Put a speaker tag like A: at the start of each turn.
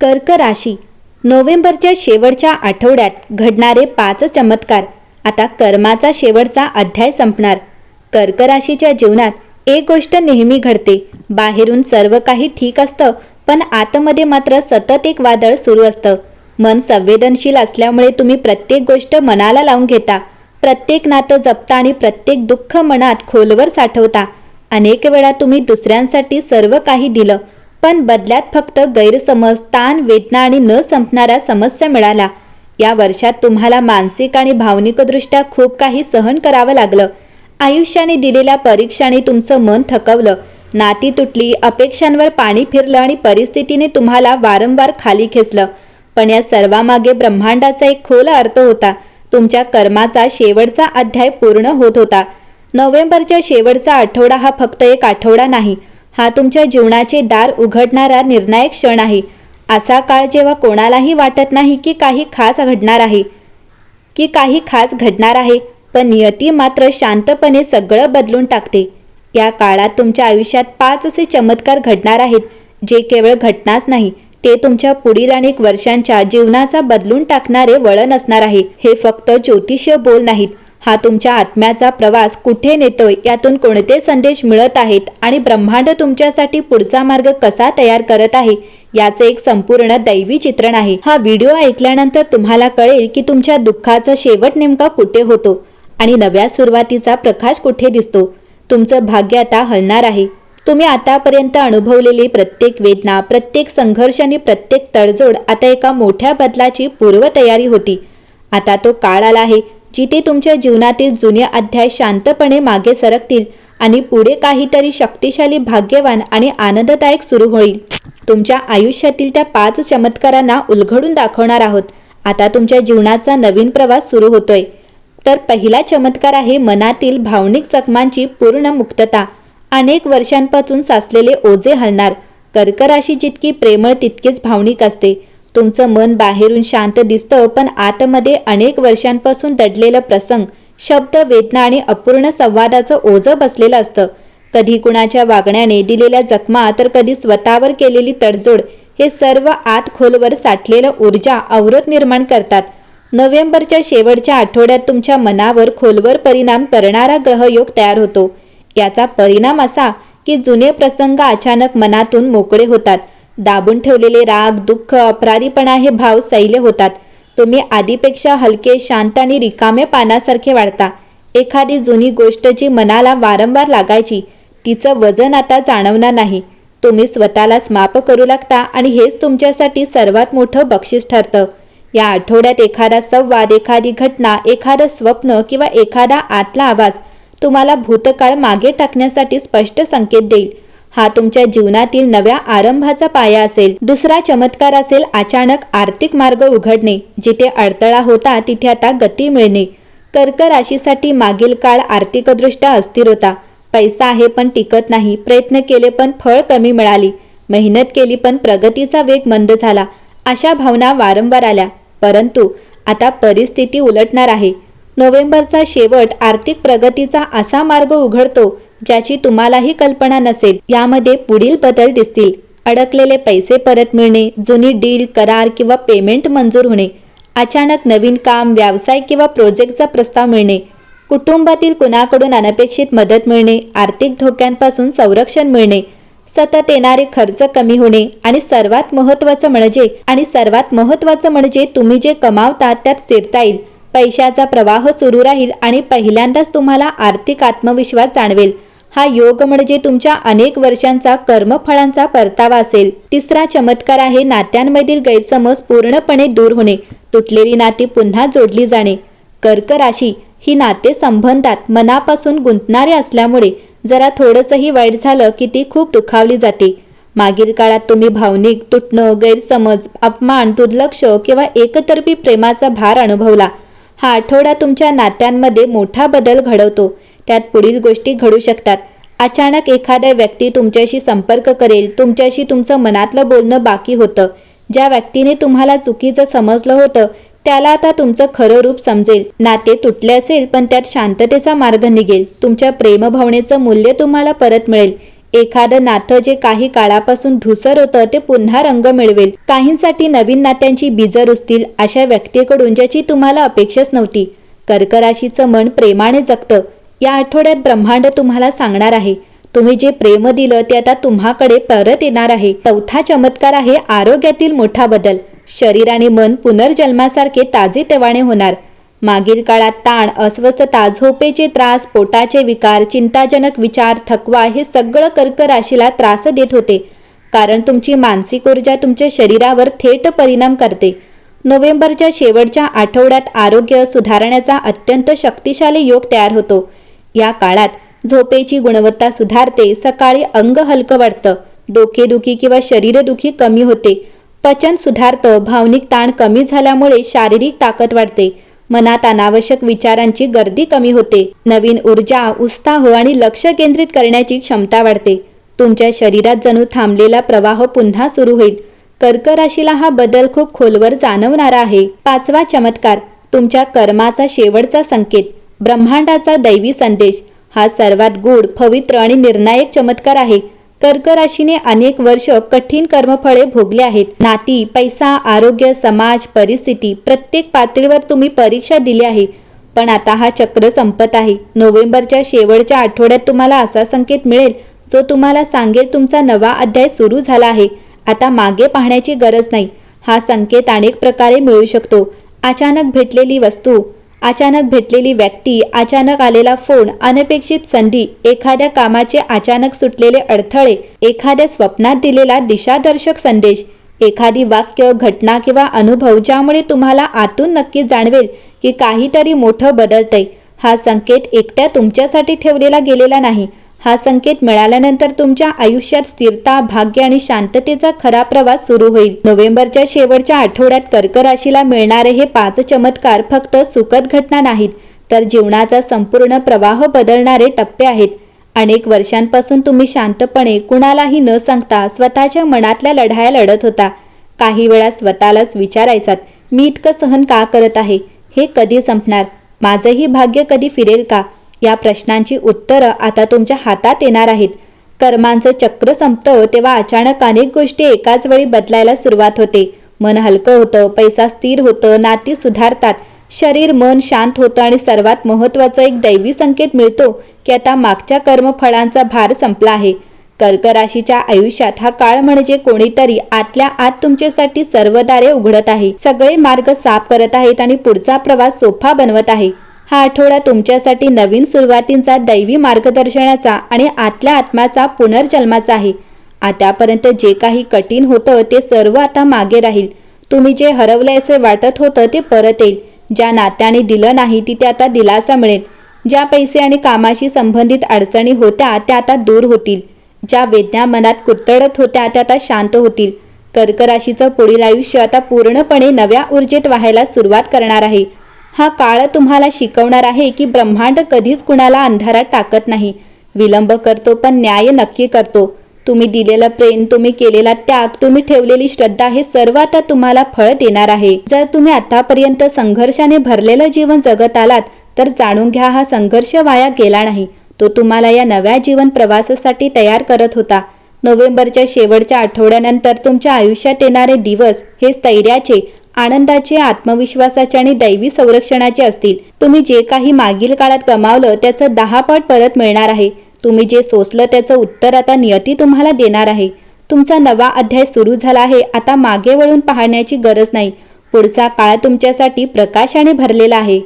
A: कर्क राशी. नोव्हेंबरच्या शेवटच्या आठवड्यात घडणारे पाच चमत्कार. आता कर्माचा शेवटचा अध्याय संपणार. कर्क राशीच्या जीवनात एक गोष्ट नेहमी घडते. बाहेरून सर्व काही ठीक असतं पण आतमध्ये मात्र सतत एक वादळ सुरू असतं. मन संवेदनशील असल्यामुळे तुम्ही प्रत्येक गोष्ट मनाला लावून घेता. प्रत्येक नातं जपता आणि प्रत्येक दुःख मनात खोलवर साठवता. अनेक वेळा तुम्ही दुसऱ्यांसाठी सर्व काही दिलं पण बदल्यात फक्त गैरसमज ताण वेदना आणि न संपणाऱ्या समस्या मिळाला या वर्षात तुम्हाला मानसिक आणि भावनिकदृष्ट्या खूप काही सहन करावं लागलं. आयुष्याने दिलेल्या परीक्षाने तुमचं मन थकवलं. नाती तुटली अपेक्षांवर पाणी फिरलं आणि परिस्थितीने तुम्हाला वारंवार खाली खेचलं. पण या सर्वामागे ब्रह्मांडाचा एक खोल अर्थ होता. तुमच्या कर्माचा शेवटचा अध्याय पूर्ण होत होता. नोव्हेंबरच्या शेवटचा आठवडा हा फक्त एक आठवडा नाही हा तुमच्या जीवनाचे दार उघडणारा निर्णायक क्षण आहे. असा काळ जेव्हा कोणालाही वाटत नाही की काही खास घडणार आहे की काही खास घडणार आहे पण नियती मात्र शांतपणे सगळं बदलून टाकते. या काळात तुमच्या आयुष्यात पाच असे चमत्कार घडणार आहेत जे केवळ घटनाच नाही ते तुमच्या पुढील अनेक वर्षांच्या जीवनाचा बदलून टाकणारे वळण असणार आहे. हे फक्त ज्योतिषीय बोल नाहीत. हा तुमच्या आत्म्याचा प्रवास कुठे नेतोय यातून कोणते संदेश मिळत आहेत आणि ब्रह्मांड तुमच्यासाठी पुढचा मार्ग कसा तयार करत आहे याचे एक संपूर्ण दैवी चित्रण आहे. हा व्हिडिओ ऐकल्यानंतर तुम्हाला कळेल की तुमच्या दुःखाचा शेवट नेमका कुठे होतो आणि नव्या सुरुवातीचा प्रकाश कुठे दिसतो. तुमचं भाग्य आता हलणार आहे. तुम्ही आतापर्यंत अनुभवलेली प्रत्येक वेदना प्रत्येक संघर्ष आणि प्रत्येक तडजोड आता एका मोठ्या बदलाची पूर्वतयारी होती. आता तो काळ आला आहे. जिथे तुमच्या जीवनातील जुने अध्याय शांतपणे मागे सरकतील आणि पुढे काहीतरी शक्तिशाली भाग्यवान आणि आनंददायक सुरू होईल. तुमच्या आयुष्यातील त्या पाच चमत्कारांना उलघडून दाखवणार आहोत. आता तुमच्या जीवनाचा नवीन प्रवास सुरू होतोय. तर पहिला चमत्कार आहे मनातील भावनिक जखमांची पूर्ण मुक्तता. अनेक वर्षांपासून साचलेले ओझे हलणार. कर्कराशी जितकी प्रेमळ तितकीच भावनिक असते. तुमचं मन बाहेरून शांत दिसतं पण आतमध्ये अनेक वर्षांपासून दडलेलं प्रसंग शब्द वेदना आणि अपूर्ण संवादाचं ओझं बसलेलं असतं. कधी कुणाच्या वागण्याने दिलेल्या जखमा तर कधी स्वतःवर केलेली तडजोड हे सर्व आत खोलवर साठलेलं ऊर्जा अवरोध निर्माण करतात. नोव्हेंबरच्या शेवटच्या आठवड्यात तुमच्या मनावर खोलवर परिणाम करणारा ग्रहयोग तयार होतो. याचा परिणाम असा की जुने प्रसंग अचानक मनातून मोकळे होतात. दाबून ठेवलेले राग दुःख अपराधीपणा हे भाव सैले होतात. तुम्ही आधीपेक्षा हलके शांत आणि रिकामे पानासारखे वाढता. एखादी जुनी गोष्ट जी मनाला वारंवार लागायची तिचं वजन आता जाणवणार नाही. तुम्ही स्वतःला माप करू लागता आणि हेच तुमच्यासाठी सर्वात मोठं बक्षीस ठरतं. या आठवड्यात एखादा संवाद एखादी घटना एखादं स्वप्न किंवा एखादा आतला आवाज तुम्हाला भूतकाळ मागे टाकण्यासाठी स्पष्ट संकेत देईल. हा तुमच्या जीवनातील नव्या आरंभाचा पाया असेल. दुसरा चमत्कार असेल अचानक आर्थिक मार्ग उघडणे. जिथे अडथळा होता तिथे आता गती मिळणे. कर्क राशीसाठी मागील काळ आर्थिकदृष्ट्या अस्थिर होता. पैसा आहे पण टिकत नाही. प्रयत्न केले पण फळ कमी मिळाली. मेहनत केली पण प्रगतीचा वेग मंद झाला. अशा भावना वारंवार आल्या. परंतु आता परिस्थिती उलटणार आहे. नोव्हेंबरचा शेवट आर्थिक प्रगतीचा असा मार्ग उघडतो ज्याची तुम्हालाही कल्पना नसेल यामध्ये पुढील बदल दिसतील. अडकलेले पैसे परत मिळणे जुनी डील करार किंवा पेमेंट मंजूर होणे अचानक नवीन काम व्यवसाय किंवा प्रोजेक्टचा प्रस्ताव मिळणे कुटुंबातील कुणाकडून अनपेक्षित मदत मिळणे आर्थिक धोक्यांपासून संरक्षण मिळणे सतत येणारे खर्च कमी होणे आणि सर्वात महत्त्वाचं म्हणजे आणि सर्वात महत्त्वाचं म्हणजे तुम्ही जे कमावता त्यात स्थिरता येईल पैशाचा प्रवाह सुरू राहील आणि पहिल्यांदाच तुम्हाला आर्थिक आत्मविश्वास जाणवेल. हा योग म्हणजे तुमच्या अनेक वर्षांचा कर्मफळांचा परतावा असेल. तिसरा चमत्कार आहे नात्यांमधील गैरसमज पूर्णपणे दूर होणे. तुटलेली नाती पुन्हा जोडली जाणे. कर्क राशी ही नाते संबंधात मनापासून गुंतणारे असल्यामुळे जरा थोडंसंही वाईट झालं की ती खूप दुखावली जाते. मागील काळात तुम्ही भावनिक तुटणं गैरसमज अपमान दुर्लक्ष किंवा एकतर्फी प्रेमाचा भार अनुभवला. हा आठवडा तुमच्या नात्यांमध्ये मोठा बदल घडवतो. त्यात पुढील गोष्टी घडू शकतात. अचानक एखाद्या व्यक्ती तुमच्याशी संपर्क करेल तुमच्याशी तुमचं मनातलं बोलणं बाकी होतं. ज्या व्यक्तीने तुम्हाला चुकीचं समजलं होतं त्याला आता तुमचं खरं रूप समजेल. नाते तुटले असेल पण त्यात शांततेचा मार्ग निघेल. तुमच्या प्रेमभावनेचं मूल्य तुम्हाला परत मिळेल. एखादं नातं जे काही काळापासून धुसर होतं ते पुन्हा रंग मिळवेल. काहींसाठी नवीन नात्यांची बीज रुजतील अशा व्यक्तीकडून ज्याची तुम्हाला अपेक्षाच नव्हती. कर्कराशीचं मन प्रेमाने जगतं. या आठवड्यात ब्रह्मांड तुम्हाला सांगणार आहे. तुम्ही जे प्रेम दिलं ते आता तुम्हाकडे परत येणार आहे. चौथा चमत्कार आहे आरोग्यातील मोठा बदल. शरीर आणि मन पुनर्जन्मासारखे ताजे तेवाणे होणार. मागील काळात ताण अस्वस्थता झोपेचे त्रास पोटाचे विकार चिंताजनक विचार थकवा हे सगळं कर्क राशीला त्रास देत होते. कारण तुमची मानसिक ऊर्जा तुमच्या शरीरावर थेट परिणाम करते. नोव्हेंबरच्या शेवटच्या आठवड्यात आरोग्य सुधारण्याचा अत्यंत शक्तिशाली योग तयार होतो. या काळात झोपेची गुणवत्ता सुधारते सकाळी अंग हलकं वाटतं डोकेदुखी किंवा शरीरदुखी कमी होते. पचन सुधारतं भावनिक ताण कमी झाल्यामुळे शारीरिक ताकद वाढते. मनात अनावश्यक विचारांची गर्दी कमी होते. नवीन ऊर्जा उत्साह आणि लक्ष केंद्रित करण्याची क्षमता वाढते. तुमच्या शरीरात जणू थांबलेला प्रवाह पुन्हा सुरू होईल. कर्क राशीला हा बदल खूप खोलवर जाणवणारा आहे. पाचवा चमत्कार तुमच्या कर्माचा शेवटचा संकेत. ब्रह्मांडाचा दैवी संदेश. हा सर्वात गूढ पवित्र आणि निर्णायक चमत्कार आहे. कर्क राशीने अनेक वर्ष कठीण कर्मफळे भोगले आहेत. नाती पैसा आरोग्य समाज परिस्थिती प्रत्येक पातळीवर तुम्ही परीक्षा दिली आहे. पण आता हा चक्र संपत आहे. नोव्हेंबरच्या शेवटच्या आठवड्यात तुम्हाला असा संकेत मिळेल जो तुम्हाला सांगेल तुमचा नवा अध्याय सुरू झाला आहे. आता मागे पाहण्याची गरज नाही. हा संकेत अनेक प्रकारे मिळू शकतो. अचानक भेटलेली वस्तू अचानक भेटलेली व्यक्ती अचानक आलेला फोन अनपेक्षित संधी एखाद्या कामाचे अचानक सुटलेले अडथळे एखाद्या स्वप्नात दिलेला दिशादर्शक संदेश एखादी वाक्य घटना किंवा अनुभव ज्यामुळे तुम्हाला आतून नक्की जाणवेल की काहीतरी मोठं बदलतंय. हा संकेत एकट्या तुमच्यासाठी ठेवलेला गेलेला नाही. हा संकेत मिळाल्यानंतर तुमच्या आयुष्यात स्थिरता भाग्य आणि शांततेचा खरा प्रवास सुरू होईल. नोव्हेंबरच्या शेवटच्या आठवड्यात कर्क राशीला मिळणारे हे पाच चमत्कार फक्त सुखद घटना नाहीत तर जीवनाचा संपूर्ण प्रवाह बदलणारे टप्पे आहेत. अनेक वर्षांपासून तुम्ही शांतपणे कुणालाही न सांगता स्वतःच्या मनातल्या लढाया लढत होता. काही वेळा स्वतःलाच विचारायचात मी इतकं सहन का करत आहे? हे कधी संपणार? माझंही भाग्य कधी फिरेल का? या प्रश्नांची उत्तरं आता तुमच्या हातात येणार आहेत. कर्मांचं चक्र संपतं तेव्हा अचानक अनेक गोष्टी एकाच वेळी बदलायला सुरुवात होते. मन हलकं होतं पैसा स्थिर होतं नाती सुधारतात. शरीर मन शांत होतं आणि सर्वात महत्त्वाचा एक दैवी संकेत मिळतो की आता मागच्या कर्मफळांचा भार संपला आहे. कर्क राशीच्या आयुष्यात हा काळ म्हणजे कोणीतरी आतल्या आत तुमच्यासाठी सर्व दारे उघडत आहे. सगळे मार्ग साफ करत आहेत आणि पुढचा प्रवास सोफा बनवत आहे. हा आठवडा तुमच्यासाठी नवीन सुरुवातींचा दैवी मार्गदर्शनाचा आणि आतल्या आत्माचा पुनर्जन्माचा आहे. आतापर्यंत जे काही कठीण होतं ते सर्व आता मागे राहील. तुम्ही जे हरवले असे वाटत होतं ते परत येईल. ज्या नात्याने दिलं नाही तिथे आता दिलासा मिळेल. ज्या पैसे आणि कामाशी संबंधित अडचणी होत्या त्या आता दूर होतील. ज्या वेदना मनात कुरतडत होत्या त्या आता शांत होतील. कर्कराशीचं पुढील आयुष्य आता पूर्णपणे नव्या ऊर्जेत व्हायला सुरुवात करणार आहे. हा काळ तुम्हाला शिकवणार आहे की ब्रह्मांड कधीच कुणाला अंधारात टाकत नाही. विलंब करतो पण न्याय नक्की करतो. तुम्ही दिलेलं प्रेम तुम्ही केलेला त्याग तुम्ही ठेवलेली श्रद्धा हे सर्व आता तुम्हाला फळ देणार आहे. जर तुम्ही आतापर्यंत संघर्षाने भरलेलं जीवन जगत आलात तर जाणून घ्या हा संघर्ष वाया गेला नाही. तो तुम्हाला या नव्या जीवन प्रवासासाठी तयार करत होता. नोव्हेंबरच्या शेवटच्या आठवड्यानंतर तुमच्या आयुष्यात येणारे दिवस हे स्थैर्याचे आनंदाचे आत्मविश्वासाचे आणि दैवी संरक्षणाचे असतील. तुम्ही जे काही मागील काळात कमावलं त्याचं दहा पट परत मिळणार आहे. तुम्ही जे सोसलं त्याचं उत्तर आता नियती तुम्हाला देणार आहे. तुमचा नवा अध्याय सुरू झाला आहे आता मागे वळून पाहण्याची गरज नाही. पुढचा काळ तुमच्यासाठी प्रकाशाने भरलेला आहे.